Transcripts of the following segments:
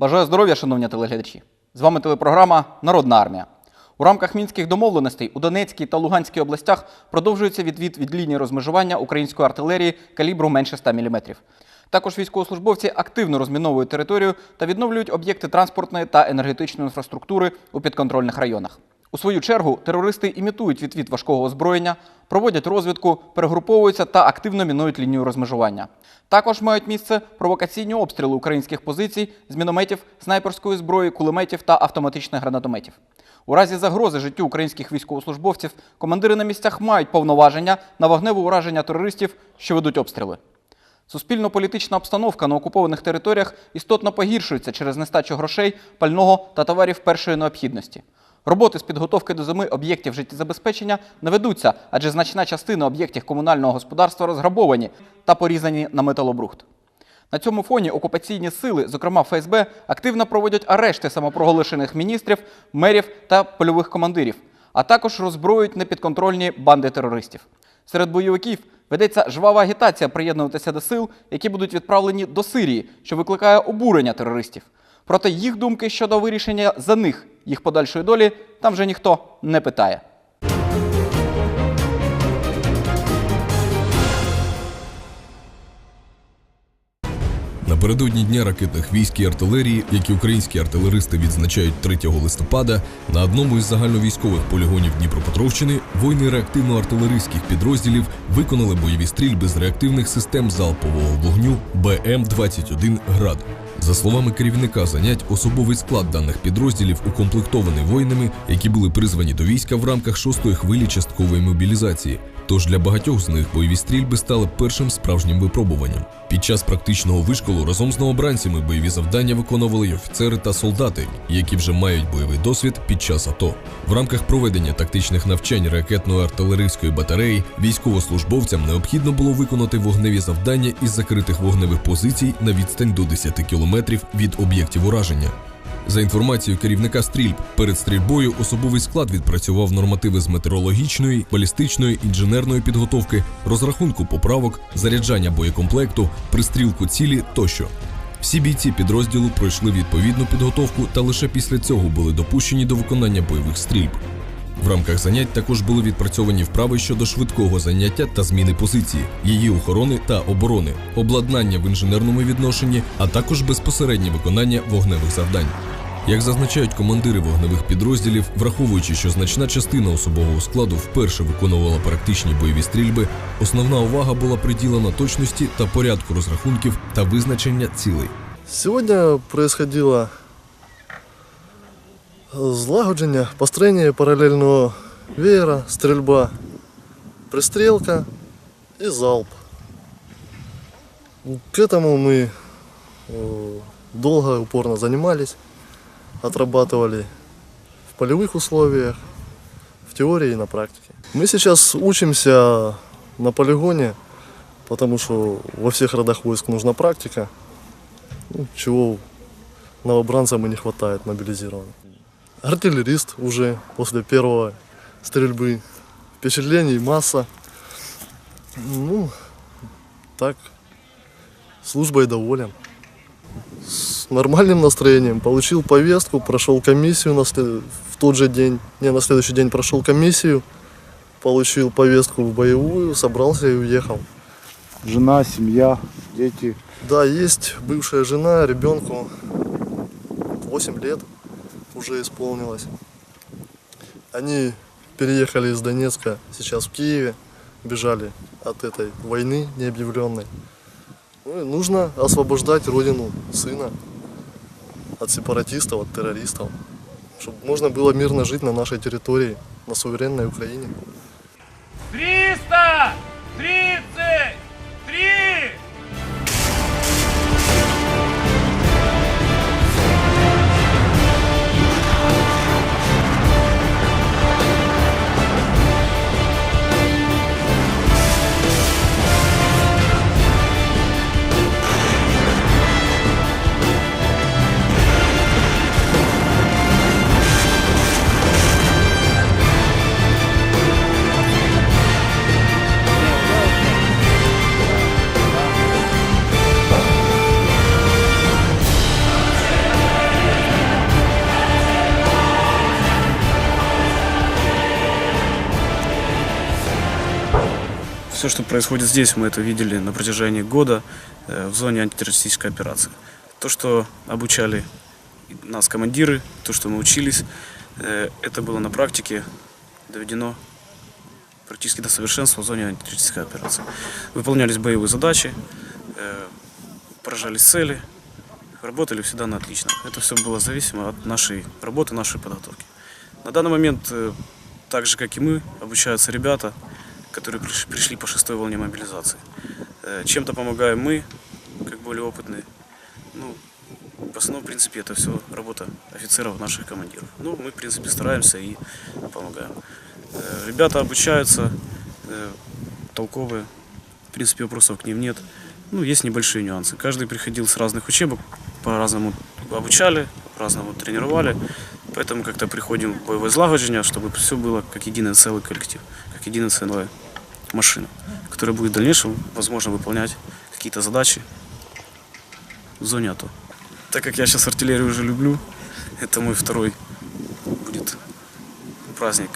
Бажаю здоров'я, шановні телеглядачі. З вами телепрограма Народна армія. У рамках мінських домовленостей у Донецькій та Луганській областях продовжується відвід від лінії розмежування української артилерії калібру менше 100 мм. Також військовослужбовці активно розміновують територію та відновлюють об'єкти транспортної та енергетичної інфраструктури у підконтрольних районах. У свою чергу терористи імітують відвід важкого озброєння, проводять розвідку, перегруповуються та активно мінують лінію розмежування. Також мають місце провокаційні обстріли українських позицій з мінометів, снайперської зброї, кулеметів та автоматичних гранатометів. У разі загрози життю українських військовослужбовців командири на місцях мають повноваження на вогневе ураження терористів, що ведуть обстріли. Суспільно-політична обстановка на окупованих територіях істотно погіршується через нестачу грошей, пального та товарів першої необхідності. Роботи з підготовки до зими об'єктів життєзабезпечення не ведуться, адже значна частина об'єктів комунального господарства розграбовані та порізані на металобрухт. На цьому фоні окупаційні сили, зокрема ФСБ, активно проводять арешти самопроголошених міністрів, мерів та польових командирів, а також роззброюють непідконтрольні банди терористів. Серед бойовиків ведеться жвава агітація приєднуватися до сил, які будуть відправлені до Сирії, що викликає обурення терористів. Проте їх думки щодо вирішення за них їх подальшої долі там вже ніхто не питає. Напередодні дня ракетних військ і артилерії, які українські артилеристи відзначають 3 листопада, на одному із загальновійськових полігонів Дніпропетровщини воїни реактивно-артилерійських підрозділів виконали бойові стрільби з реактивних систем залпового вогню БМ-21 Град. За словами керівника занять, особовий склад даних підрозділів укомплектований воїнами, які були призвані до війська в рамках шостої хвилі часткової мобілізації. Тож для багатьох з них бойові стрільби стали першим справжнім випробуванням. Під час практичного вишколу разом з новобранцями бойові завдання виконували й офіцери та солдати, які вже мають бойовий досвід під час АТО. В рамках проведення тактичних навчань ракетно-артилерійської батареї військовослужбовцям необхідно було виконати вогневі завдання із закритих вогневих позицій на відстань до 10 кілометрів від об'єктів ураження. За інформацією керівника стрільб, перед стрільбою особовий склад відпрацював нормативи з метеорологічної, балістичної, інженерної підготовки, розрахунку поправок, заряджання боєкомплекту, пристрілку цілі тощо. Всі бійці підрозділу пройшли відповідну підготовку та лише після цього були допущені до виконання бойових стрільб. В рамках занять також були відпрацьовані вправи щодо швидкого заняття та зміни позиції, її охорони та оборони, обладнання в інженерному відношенні, а також безпосереднє виконання вогневих завдань. Як зазначають командири вогневих підрозділів, враховуючи, що значна частина особового складу вперше виконувала практичні бойові стрільби, основна увага була приділена точності та порядку розрахунків та визначення цілей. Сегодня происходило злагодження, построение параллельного веера, стрельба, пристрелка и залп. К этому мы э, долго и упорно занимались, Отрабатывали в полевых условиях, в теории и на практике. Мы сейчас учимся на полигоне, потому что во всех родах войск нужна практика, ну, чего новобранцам и не хватает мобилизированных. Артиллерист уже после первого стрельбы. Впечатлений масса. Ну, так, службой доволен. С нормальным настроением. Получил повестку, прошел комиссию на след- в тот же день. Не, на следующий день прошел комиссию. Получил повестку в боевую, собрался и уехал. жена, семья, дети. Да, есть бывшая жена, ребенку 8 лет уже исполнилось. Они переехали из Донецка, сейчас в Киеве, бежали от этой войны необъявленной. Ну нужно освобождать родину сына от сепаратистов, от террористов, чтобы можно было мирно жить на нашей территории, на суверенной Украине. 300! 33! Все, что происходит здесь, мы это видели на протяжении года э, в зоне антитеррористической операции. То, что обучали нас командиры, то, что мы учились, э, это было на практике доведено практически до совершенства в зоне антитеррористической операции. Выполнялись боевые задачи, э, поражались цели, работали всегда на отлично. Это все было зависимо от нашей работы, нашей подготовки. На данный момент, так же как и мы, обучаются ребята, которые приш- пришли по шестой волне мобилизации. Э, Чем-то помогаем мы, как более опытные. Ну, в основном, в принципе, это все работа офицеров, наших командиров. Ну, мы, в принципе, стараемся и помогаем. Э, Ребята обучаются, э, толковые, в принципе, вопросов к ним нет. Ну, есть небольшие нюансы. Каждый приходил с разных учебок, по-разному обучали, по-разному тренировали. Поэтому как-то приходим в боевое злагоджение, чтобы все было как единый целый коллектив, как единая целая машина, которая будет в дальнейшем, возможно, выполнять какие-то задачи в зоне АТО. Так как я сейчас артиллерию уже люблю, это мой второй будет праздник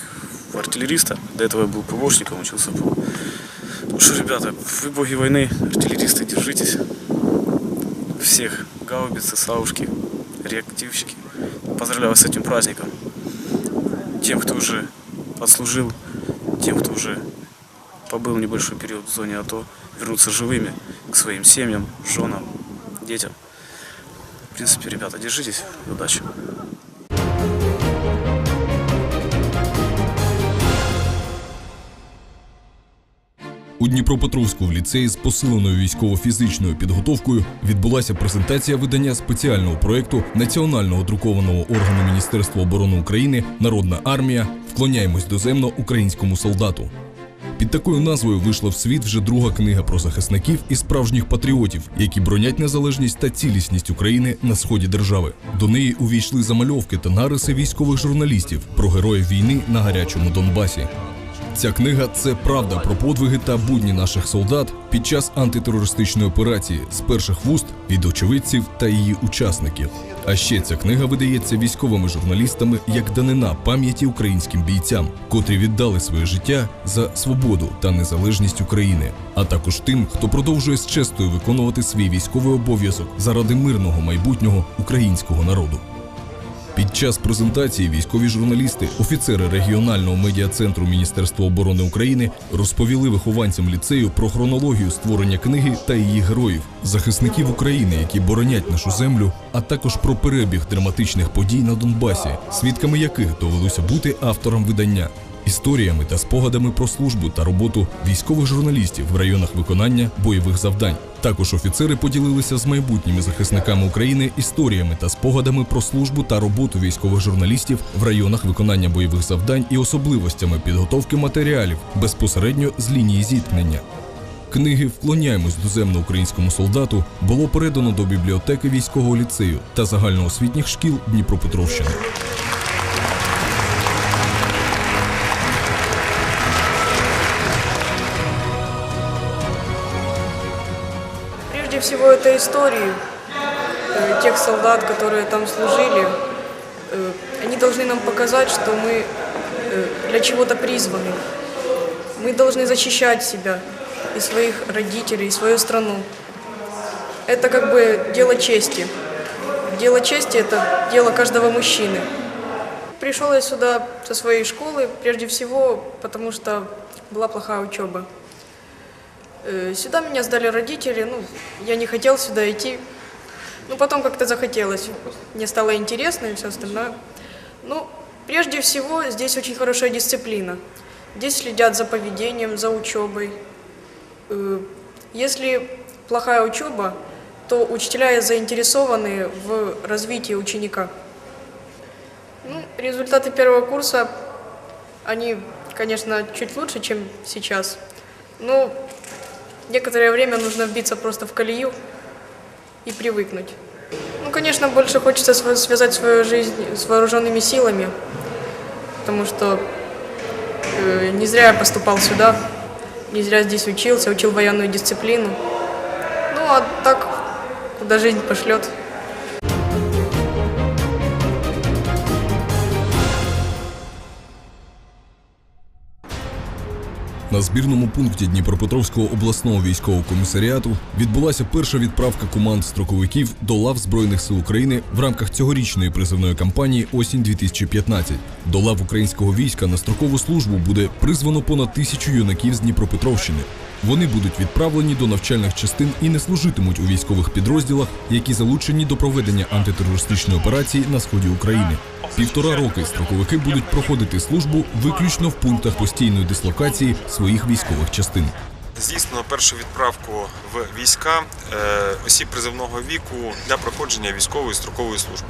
артиллериста. До этого я был ПВОшником, учился ПВО. Ну что, ребята, вы боги войны, артиллеристы, держитесь. Всех гаубицы, саушки, реактивщики. Поздравляю вас с этим праздником. Тем, кто уже отслужил, тем, кто уже побыл небольшой период в зоне АТО, вернуться живыми к своим семьям, женам, детям. В принципе, ребята, держитесь. Удачи. У Дніпропетровську в ліцеї з посиленою військово-фізичною підготовкою відбулася презентація видання спеціального проєкту національного друкованого органу Міністерства оборони України Народна армія. Вклоняємось доземно українському солдату. Під такою назвою вийшла в світ вже друга книга про захисників і справжніх патріотів, які бронять незалежність та цілісність України на сході держави. До неї увійшли замальовки та нариси військових журналістів про героїв війни на гарячому Донбасі. Ця книга це правда про подвиги та будні наших солдат під час антитерористичної операції з перших вуст від очевидців та її учасників. А ще ця книга видається військовими журналістами як данина пам'яті українським бійцям, котрі віддали своє життя за свободу та незалежність України, а також тим, хто продовжує з честою виконувати свій військовий обов'язок заради мирного майбутнього українського народу. Під час презентації військові журналісти, офіцери регіонального медіа-центру Міністерства оборони України розповіли вихованцям ліцею про хронологію створення книги та її героїв, захисників України, які боронять нашу землю, а також про перебіг драматичних подій на Донбасі, свідками яких довелося бути авторам видання. Історіями та спогадами про службу та роботу військових журналістів в районах виконання бойових завдань. Також офіцери поділилися з майбутніми захисниками України історіями та спогадами про службу та роботу військових журналістів в районах виконання бойових завдань і особливостями підготовки матеріалів безпосередньо з лінії зіткнення. Книги Вклоняємось доземно українському солдату було передано до бібліотеки військового ліцею та загальноосвітніх шкіл Дніпропетровщини. Это истории э, тех солдат, которые там служили. Э, Они должны нам показать, что мы э, для чего-то призваны. Мы должны защищать себя и своих родителей, и свою страну. Это как бы дело чести. Дело чести – это дело каждого мужчины. Пришел я сюда со своей школы, прежде всего, потому что была плохая учеба. Э, Сюда меня сдали родители, ну, я не хотел сюда идти. Ну, потом как-то захотелось. Мне стало интересно и все остальное. Ну, прежде всего, здесь очень хорошая дисциплина. Здесь следят за поведением, за учебой. Э, Если плохая учеба, то учителя заинтересованы в развитии ученика. Ну, результаты первого курса, они, конечно, чуть лучше, чем сейчас. Но некоторое время нужно вбиться просто в колею и привыкнуть. Ну, конечно, больше хочется св- связать свою жизнь с вооруженными силами, потому что э, не зря я поступал сюда, не зря здесь учился, учил военную дисциплину. Ну, а так, куда жизнь пошлет. На збірному пункті Дніпропетровського обласного військового комісаріату відбулася перша відправка команд строковиків до лав Збройних сил України в рамках цьогорічної призивної кампанії Осінь 2015. До лав українського війська на строкову службу буде призвано понад тисячу юнаків з Дніпропетровщини. Вони будуть відправлені до навчальних частин і не служитимуть у військових підрозділах, які залучені до проведення антитерористичної операції на сході України. Півтора роки строковики будуть проходити службу виключно в пунктах постійної дислокації своїх військових частин. Здійснено першу відправку в війська е, осіб призовного віку для проходження військової строкової служби.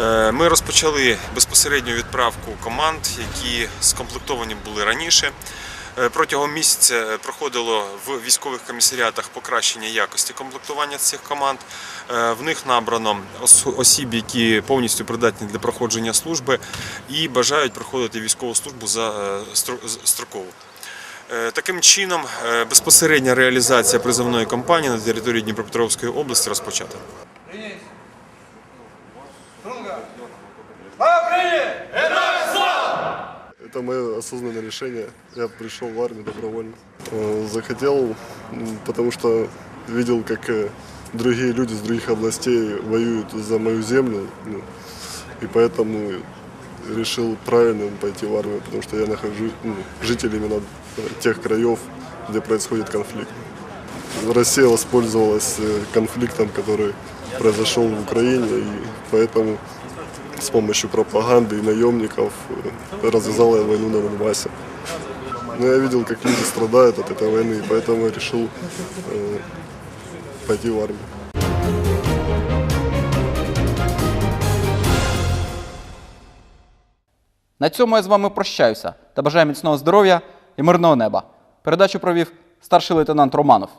Е, Ми розпочали безпосередню відправку команд, які скомплектовані були раніше. Е, Протягом місяця проходило в військових комісаріатах покращення якості комплектування цих команд. Е, В них набрано ос- осіб, які повністю придатні для проходження служби і бажають проходити військову службу за е, строкову. Е, Таким чином, е, безпосередня реалізація призовної кампанії на території Дніпропетровської області розпочата. Это мое осознанное решение. Я пришел в армию добровольно. Э, Захотел, потому что видел, как э, другие люди с других областей воюют за мою землю. ну, И поэтому решил правильно пойти в армию, потому что я нахожусь ну, житель именно тех краев, где происходит конфликт. Россия воспользовалась э, конфликтом, который произошел в Украине, и поэтому с помощью пропаганды и наемников э, развязала я войну на Донбассе. Но я видел, как люди страдают от этой войны, и поэтому я решил э, пойти в армию. На цьому я з вами прощаюся та бажаю міцного здоров'я і мирного неба. Передачу провів старший лейтенант Романов.